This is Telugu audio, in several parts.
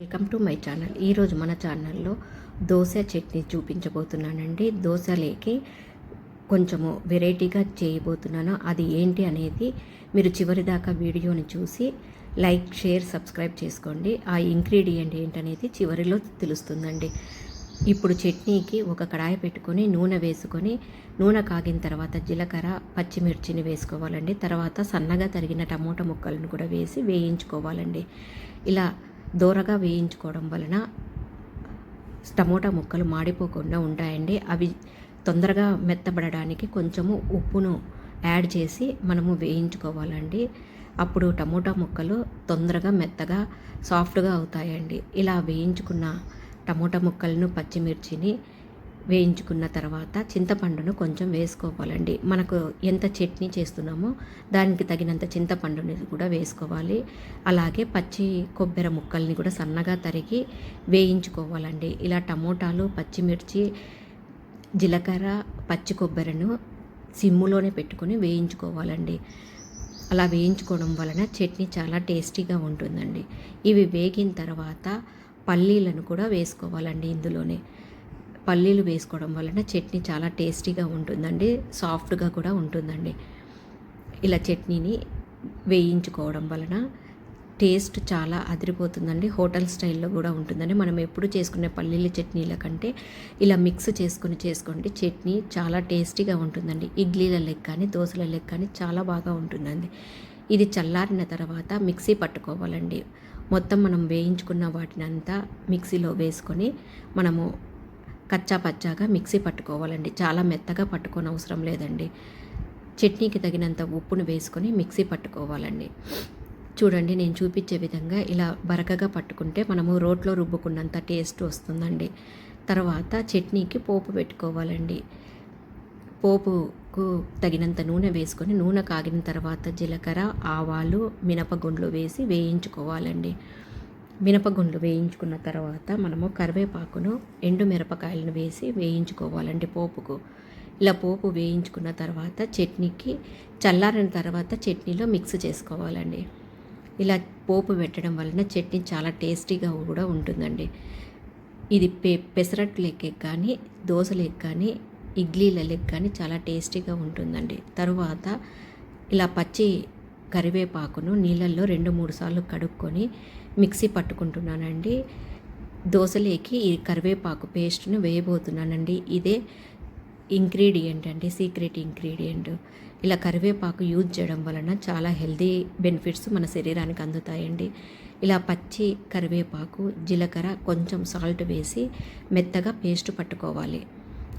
Welcome to my channel. ఈరోజు మన ఛానల్లో దోశ చట్నీ చూపించబోతున్నానండి. దోశలేకి కొంచెము వెరైటీగా చేయబోతున్నాను. అది ఏంటి అనేది మీరు చివరి దాకా వీడియోని చూసి లైక్ షేర్ సబ్స్క్రైబ్ చేసుకోండి. ఆ ఇంగ్రీడియంట్ ఏంటనేది చివరిలో తెలుస్తుందండి. ఇప్పుడు చట్నీకి ఒక కడాయి పెట్టుకొని నూనె వేసుకొని నూనె కాగిన తర్వాత జీలకర్ర పచ్చిమిర్చిని వేసుకోవాలండి. తర్వాత సన్నగా తరిగిన టమోటా ముక్కలను కూడా వేసి వేయించుకోవాలండి. ఇలా దూరగా వేయించుకోవడం వలన టమోటా ముక్కలు మాడిపోకుండా ఉంటాయండి. అవి తొందరగా మెత్తబడడానికి కొంచెము ఉప్పును యాడ్ చేసి మనము వేయించుకోవాలండి. అప్పుడు టమోటా ముక్కలు తొందరగా మెత్తగా సాఫ్ట్గా అవుతాయండి. ఇలా వేయించుకున్న టమోటా ముక్కలను పచ్చిమిర్చిని వేయించుకున్న తర్వాత చింతపండును కొంచెం వేసుకోవాలండి. మనకు ఎంత చట్నీ చేస్తున్నామో దానికి తగినంత చింతపండుని కూడా వేసుకోవాలి. అలాగే పచ్చి కొబ్బరి ముక్కల్ని కూడా సన్నగా తరిగి వేయించుకోవాలండి. ఇలా టమోటాలు పచ్చిమిర్చి జీలకర్ర పచ్చి కొబ్బరిను సిమ్ములోనే పెట్టుకొని వేయించుకోవాలండి. అలా వేయించుకోవడం వలన చట్నీ చాలా టేస్టీగా ఉంటుందండి. ఇవి వేగిన తర్వాత పల్లీలను కూడా వేసుకోవాలండి ఇందులోనే. పల్లీలు వేసుకోవడం వలన చట్నీ చాలా టేస్టీగా ఉంటుందండి సాఫ్ట్గా కూడా ఉంటుందండి. ఇలా చట్నీని వేయించుకోవడం వలన టేస్ట్ చాలా అదిరిపోతుందండి హోటల్ స్టైల్లో కూడా ఉంటుందండి. మనం ఎప్పుడు చేసుకునే పల్లీల చట్నీల కంటే ఇలా మిక్స్ చేసుకుని చేసుకోండి చట్నీ చాలా టేస్టీగా ఉంటుందండి. ఇడ్లీల లెక్క కానీ దోశల లెక్క కానీ చాలా బాగా ఉంటుందండి. ఇది చల్లారిన తర్వాత మిక్సీ పట్టుకోవాలండి. మొత్తం మనం వేయించుకున్న వాటిని అంతా మిక్సీలో వేసుకొని మనము కచ్చా పచ్చాగా మిక్సీ పట్టుకోవాలండి. చాలా మెత్తగా పట్టుకోని అవసరం లేదండి. చట్నీకి తగినంత ఉప్పును వేసుకొని మిక్సీ పట్టుకోవాలండి. చూడండి నేను చూపించే విధంగా ఇలా బరకగా పట్టుకుంటే మనము రోట్లో రుబ్బుకున్నంత టేస్ట్ వస్తుందండి. తర్వాత చట్నీకి పోపు పెట్టుకోవాలండి. పోపుకు తగినంత నూనె వేసుకొని నూనె కాగిన తర్వాత జీలకర్ర ఆవాలు మినపగుండ్లు వేసి వేయించుకోవాలండి. మినపగుండ్లు వేయించుకున్న తర్వాత మనము కరివేపాకును ఎండు మిరపకాయలను వేసి వేయించుకోవాలండి పోపుకు. ఇలా పోపు వేయించుకున్న తర్వాత చట్నీకి చల్లారిన తర్వాత చట్నీలో మిక్స్ చేసుకోవాలండి. ఇలా పోపు పెట్టడం వలన చట్నీ చాలా టేస్టీగా కూడా ఉంటుందండి. ఇది పె పెసరట్టు లెక్క కానీ దోశ లెక్క కానీ ఇడ్లీల లెక్క కానీ చాలా టేస్టీగా ఉంటుందండి. తరువాత ఇలా పచ్చి కరివేపాకును నీళ్ళల్లో రెండు మూడు సార్లు కడుక్కొని మిక్సీ పట్టుకుంటున్నానండి. దోశలేకి ఈ కరివేపాకు పేస్ట్ను వేయబోతున్నానండి. ఇదే ఇంగ్రీడియంట్ అండి సీక్రెట్ ఇంగ్రీడియంట్. ఇలా కరివేపాకు యూజ్ చేయడం వలన చాలా హెల్దీ బెనిఫిట్స్ మన శరీరానికి అందుతాయండి. ఇలా పచ్చి కరివేపాకు జీలకర్ర కొంచెం సాల్ట్ వేసి మెత్తగా పేస్ట్ పట్టుకోవాలి.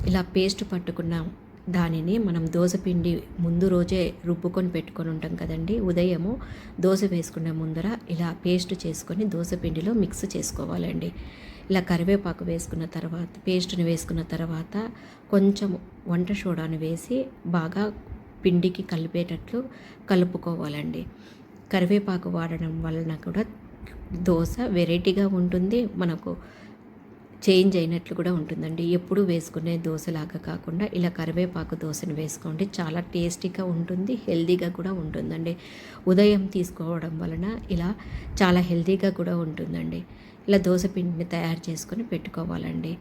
ఇలా పేస్ట్ పట్టుకున్న దానిని మనం పిండి ముందు రోజే రుబ్బుకొని పెట్టుకొని ఉంటాం కదండి. ఉదయము దోశ వేసుకునే ముందర ఇలా పేస్ట్ చేసుకొని పిండిలో మిక్స్ చేసుకోవాలండి. ఇలా కరివేపాకు వేసుకున్న తర్వాత పేస్ట్ని వేసుకున్న తర్వాత కొంచెం వంట సోడాను వేసి బాగా పిండికి కలిపేటట్లు కలుపుకోవాలండి. కరివేపాకు వాడడం వలన కూడా దోశ వెరైటీగా ఉంటుంది. మనకు చేంజ్ అయినట్లు కూడా ఉంటుందండి. ఎప్పుడు వేసుకునే దోశలాగా కాకుండా ఇలా కరివేపాకు దోశను వేసుకోండి. చాలా టేస్టీగా ఉంటుంది హెల్దీగా కూడా ఉంటుందండి. ఉదయం తీసుకోవడం వలన ఇలా చాలా హెల్దీగా కూడా ఉంటుందండి. ఇలా దోశ పిండిని తయారు చేసుకొని పెట్టుకోవాలండి.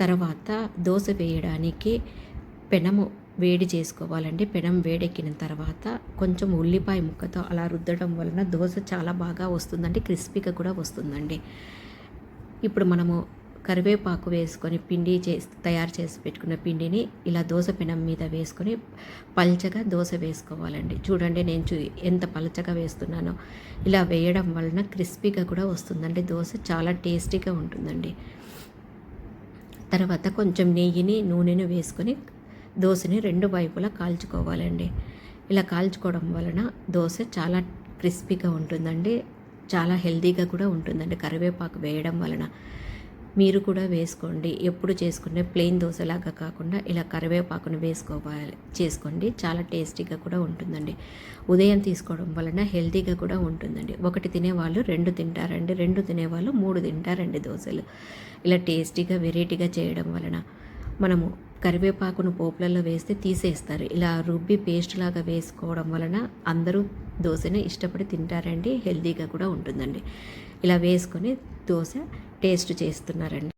తర్వాత దోశ వేయడానికి పెనము వేడి చేసుకోవాలండి. పెనం వేడెక్కిన తర్వాత కొంచెం ఉల్లిపాయ ముక్కతో అలా రుద్దడం వలన దోశ చాలా బాగా వస్తుందండి క్రిస్పీగా కూడా వస్తుందండి. ఇప్పుడు మనము కరివేపాకు వేసుకొని పిండి చేసి తయారు చేసి పెట్టుకున్న పిండిని ఇలా దోశ పెనం మీద వేసుకొని పల్చగా దోశ వేసుకోవాలండి. చూడండి నేను చూ ఎంత పలచగా వేస్తున్నానో. ఇలా వేయడం వలన క్రిస్పీగా కూడా వస్తుందండి దోశ. చాలా టేస్టీగా ఉంటుందండి. తర్వాత కొంచెం నెయ్యిని నూనెను వేసుకొని దోశని రెండు వైపులా కాల్చుకోవాలండి. ఇలా కాల్చుకోవడం వలన దోశ చాలా క్రిస్పీగా ఉంటుందండి. చాలా హెల్తీగా కూడా ఉంటుందండి. కరివేపాకు వేయడం వలన. మీరు కూడా వేసుకోండి. ఎప్పుడు చేసుకునే ప్లెయిన్ దోశలాగా కాకుండా ఇలా కరివేపాకును వేసుకోవాలి. చేసుకోండి. చాలా టేస్టీగా కూడా ఉంటుందండి. ఉదయం తీసుకోవడం వలన హెల్తీగా కూడా ఉంటుందండి. ఒకటి తినేవాళ్ళు రెండు తింటారండి. రెండు తినేవాళ్ళు మూడు తింటారండి దోశలు. ఇలా టేస్టీగా వెరైటీగా చేయడం వలన మనము కరివేపాకును పోపులలో వేస్తే తీసేస్తారు. ఇలా రుబ్బి పేస్ట్ లాగా వేసుకోవడం వలన అందరూ దోశని ఇష్టపడి తింటారండి. హెల్తీగా కూడా ఉంటుందండి. ఇలా వేసుకొని దోశ టేస్ట్ చేస్తున్నారండి.